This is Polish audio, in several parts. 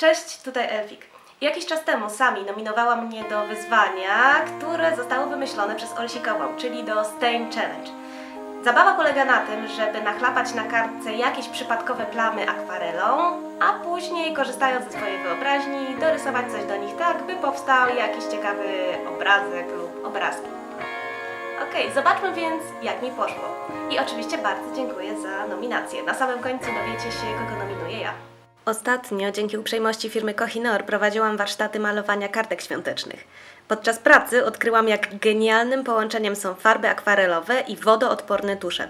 Cześć, tutaj Elfik. Jakiś czas temu sami nominowała mnie do wyzwania, które zostało wymyślone przez Olsikową, czyli do Stain Challenge. Zabawa polega na tym, żeby nachlapać na kartce jakieś przypadkowe plamy akwarelą, a później, korzystając ze swojej wyobraźni, dorysować coś do nich tak, by powstał jakiś ciekawy obrazek lub obrazki. Okej, zobaczmy więc, jak mi poszło. I oczywiście bardzo dziękuję za nominację. Na samym końcu dowiecie się, kogo nominuję ja. Ostatnio, dzięki uprzejmości firmy Kohinor, prowadziłam warsztaty malowania kartek świątecznych. Podczas pracy odkryłam, jak genialnym połączeniem są farby akwarelowe i wodoodporne tusze.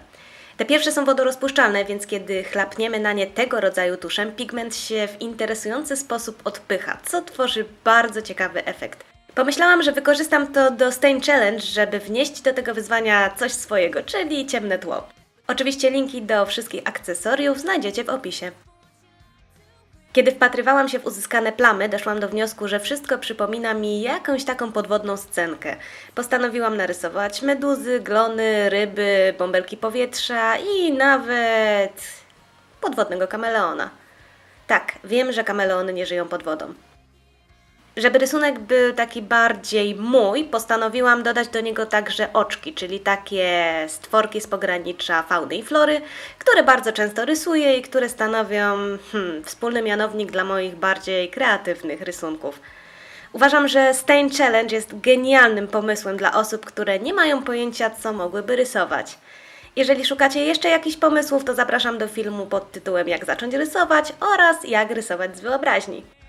Te pierwsze są wodorozpuszczalne, więc kiedy chlapniemy na nie tego rodzaju tuszem, pigment się w interesujący sposób odpycha, co tworzy bardzo ciekawy efekt. Pomyślałam, że wykorzystam to do Stain Challenge, żeby wnieść do tego wyzwania coś swojego, czyli ciemne tło. Oczywiście linki do wszystkich akcesoriów znajdziecie w opisie. Kiedy wpatrywałam się w uzyskane plamy, doszłam do wniosku, że wszystko przypomina mi jakąś taką podwodną scenkę. Postanowiłam narysować meduzy, glony, ryby, bąbelki powietrza i nawet podwodnego kameleona. Tak, wiem, że kameleony nie żyją pod wodą. Żeby rysunek był taki bardziej mój, postanowiłam dodać do niego także oczki, czyli takie stworki z pogranicza fauny i flory, które bardzo często rysuję i które stanowią hmm, wspólny mianownik dla moich bardziej kreatywnych rysunków. Uważam, że Stain Challenge jest genialnym pomysłem dla osób, które nie mają pojęcia, co mogłyby rysować. Jeżeli szukacie jeszcze jakichś pomysłów, to zapraszam do filmu pod tytułem Jak zacząć rysować oraz Jak rysować z wyobraźni.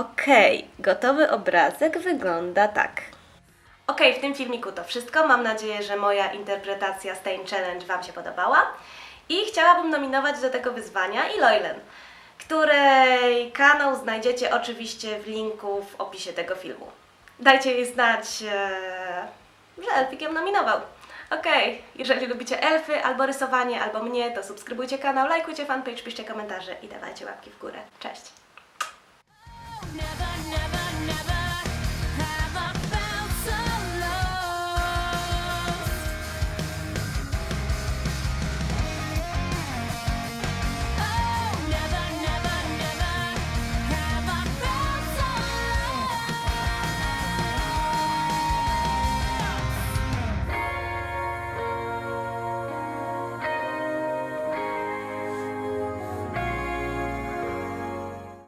Okej, gotowy obrazek wygląda tak. Okej, w tym filmiku to wszystko. Mam nadzieję, że moja interpretacja Stain Challenge Wam się podobała. I chciałabym nominować do tego wyzwania i Loilen, której kanał znajdziecie oczywiście w linku w opisie tego filmu. Dajcie jej znać, e, że Elfik ją nominował. Okej, jeżeli lubicie elfy, albo rysowanie, albo mnie, to subskrybujcie kanał, lajkujcie fanpage, piszcie komentarze i dawajcie łapki w górę. Cześć! never, never